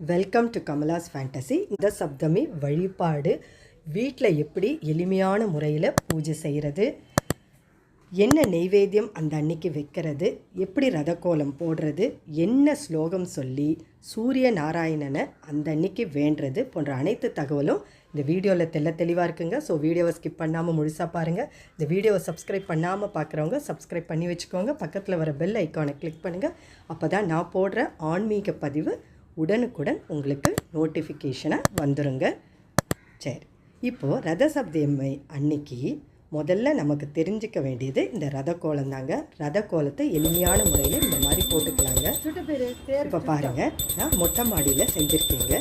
Welcome to Kamala's fantasy இந்த சப்தமி வழிபாடு வீட்டில் எப்படி எளிமையான முறையில் பூஜை செய்கிறது என்ன நெய்வேத்தியம் அந்த அன்னைக்கு வைக்கிறது எப்படி ரதக்கோலம் போடுறது என்ன ஸ்லோகம் சொல்லி சூரிய நாராயணனை அந்த அன்னைக்கு வேண்டுறது போன்ற அனைத்து தகவலும் இந்த வீடியோவில் தெள்ள தெளிவாக இருக்குங்க. ஸோ வீடியோவை ஸ்கிப் பண்ணாமல் முழுசாக பாருங்கள் இந்த வீடியோவை சப்ஸ்கிரைப் பண்ணாமல் பார்க்குறவங்க சப்ஸ்கிரைப் பண்ணி வச்சுக்கோங்க. பக்கத்தில் வர பெல் ஐக்கானை கிளிக் பண்ணுங்கள் அப்போ தான் நான் போடுற ஆன்மீக பதிவு உடனுக்குடன் உங்களுக்கு நோட்டிஃபிகேஷனாக வந்துருங்க. சரி. இப்போது ரத சப்தமை அன்னைக்கு முதல்ல நமக்கு தெரிஞ்சுக்க வேண்டியது இந்த ரத கோலம் தாங்க ரத கோலத்தை எளிமையான முறையில் இந்த மாதிரி போட்டுக்கலாங்க. இப்போ பாருங்கள் நான் மொட்டை மாடியில் செஞ்சுருக்கேங்க.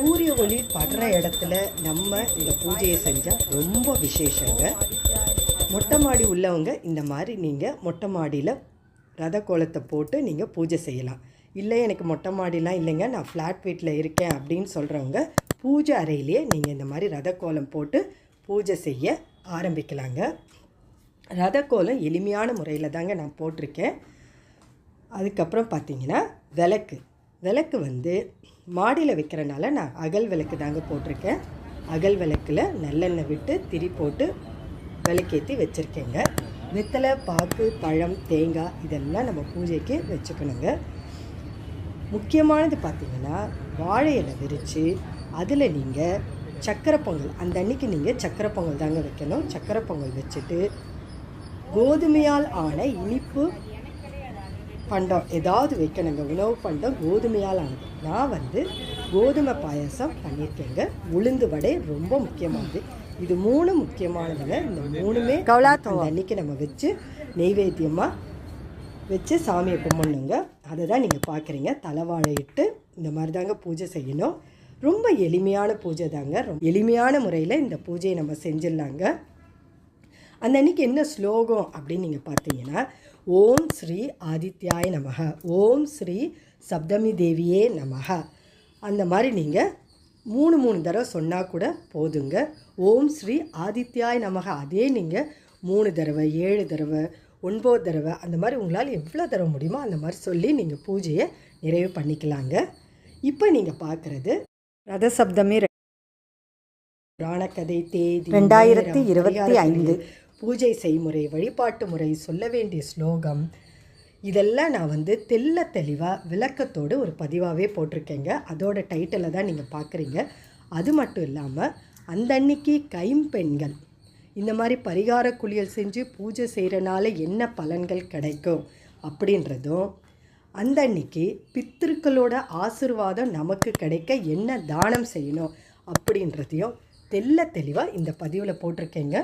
சூரிய ஒளி படுற இடத்துல நம்ம இந்த பூஜையை செஞ்சால் ரொம்ப விசேஷங்க. மொட்டை மாடி உள்ளவங்க இந்த மாதிரி நீங்கள் மொட்டை மாடியில் ரத கோலத்தை போட்டு நீங்கள் பூஜை செய்யலாம். இல்லை எனக்கு மொட்டை மாடிலாம் இல்லைங்க நான் ஃப்ளாட் வீட்டில் இருக்கேன் அப்படின்னு சொல்கிறவங்க பூஜை அறையிலேயே நீங்கள் இந்த மாதிரி ரத கோலம் போட்டு பூஜை செய்ய ஆரம்பிக்கலாங்க. ரத கோலம் எளிமையான முறையில் தாங்க நான் போட்டிருக்கேன். அதுக்கப்புறம் பார்த்தீங்கன்னா விளக்கு. விளக்கு வந்து மாடியில் வைக்கிறனால நான் அகல் விளக்கு தாங்க போட்டிருக்கேன். அகல் விளக்கில் நல்லெண்ணெய் விட்டு திரி போட்டு விளக்கேற்றி வச்சுருக்கேங்க. வெத்தலை பாக்கு பழம் தேங்காய் இதெல்லாம் நம்ம பூஜைக்கு வச்சுக்கணுங்க. முக்கியமானது பார்த்திங்கன்னா வாழை இலை விரித்து அதில் நீங்கள் சக்கரை பொங்கல் அந்த அன்னைக்கு நீங்கள் சக்கரை பொங்கல் தாங்க வைக்கணும். சக்கரை பொங்கல் வச்சுட்டு கோதுமையால் ஆன இனிப்பு பண்டம் ஏதாவது வைக்கணுங்க. உணவு பண்டம் கோதுமையால் ஆனது நான் வந்து கோதுமை பாயாசம் பண்ணியிருக்கேங்க. உளுந்து வடை ரொம்ப முக்கியமானது. இது மூணு முக்கியமானதுங்க. இந்த மூணுமே அந்த அன்னைக்கு நம்ம வச்சு நெய்வேத்தியமாக வச்சு சாமியை கும்பிடணுங்க. அதை தான் நீங்கள் பார்க்குறீங்க தலைவாழை இட்டு இந்த மாதிரி தாங்க பூஜை செய்யணும். ரொம்ப எளிமையான பூஜை தாங்க ரொம்ப எளிமையான முறையில் இந்த பூஜையை நம்ம செஞ்சிடலாங்க. அந்த அன்னைக்கு என்ன ஸ்லோகம் அப்படின்னு நீங்கள் பார்த்தீங்கன்னா ஓம் ஸ்ரீ ஆதித்யாய நமக ஓம் ஸ்ரீ சப்தமி தேவியே நமக அந்த மாதிரி நீங்கள் மூணு மூணு தடவை சொன்னால் கூட போதுங்க. ஓம் ஸ்ரீ ஆதித்யாய நமக அதே நீங்கள் மூணு தடவை ஏழு தடவை ஒன்பது தடவை அந்த மாதிரி உங்களால் எவ்வளோ தடவை முடியுமோ அந்த மாதிரி சொல்லி நீங்கள் பூஜையை நிறைவு பண்ணிக்கலாங்க. இப்போ நீங்கள் பார்க்குறது ரதசப்தமி புராணக்கதை தேதி ரெண்டாயிரத்தி இருபத்தி ஐந்து. பூஜை செய்முறை வழிபாட்டு முறை சொல்ல வேண்டிய ஸ்லோகம். இதெல்லாம் நான் வந்து தெல்ல தெளிவாக விளக்கத்தோடு ஒரு பதிவாகவே போட்டிருக்கேங்க. அதோட டைட்டிலை தான் நீங்கள் பார்க்குறீங்க அது மட்டும் இல்லாமல் அந்த அன்னைக்கு கைம்பெண்கள் இந்த மாதிரி பரிகார குளியல் செஞ்சு பூஜை செய்கிறனால என்ன பலன்கள் கிடைக்கும் அப்படின்றதும் அந்த அன்னைக்கு பித்திருக்களோட ஆசிர்வாதம் நமக்கு கிடைக்க என்ன தானம் செய்யணும் அப்படின்றதையும் தெல்ல தெளிவாக இந்த பதிவில் போட்டிருக்கேங்க.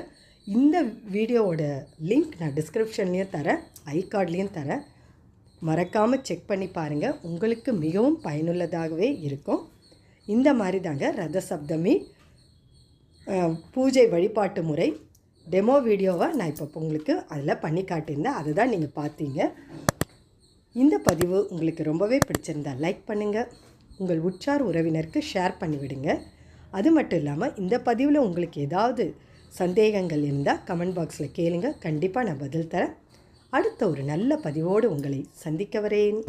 இந்த வீடியோவோட லிங்க் நான் டிஸ்கிரிப்ஷன்லேயும் தரேன் ஐ கார்ட்லேயும் தரேன். மறக்காமல் செக் பண்ணி பாருங்கள் உங்களுக்கு மிகவும் பயனுள்ளதாகவே இருக்கும். இந்த மாதிரி தாங்க ரத சப்தமி பூஜை வழிபாட்டு முறை டெமோ வீடியோவை நான் இப்போ உங்களுக்கு அதில் பண்ணி காட்டியிருந்தேன். அதை தான் நீங்கள் பார்த்தீங்க. இந்த பதிவு உங்களுக்கு ரொம்பவே பிடிச்சிருந்தா லைக் பண்ணுங்கள் உங்கள் உற்றார் உறவினருக்கு ஷேர் பண்ணிவிடுங்க. அது மட்டும் இல்லாமல் இந்த பதிவில் உங்களுக்கு ஏதாவது சந்தேகங்கள் இருந்தால் கமெண்ட் பாக்ஸில் கேளுங்க. கண்டிப்பாக நான் பதில் தரேன். அடுத்த ஒரு நல்ல பதிவோடு உங்களை சந்திக்க வரேன்.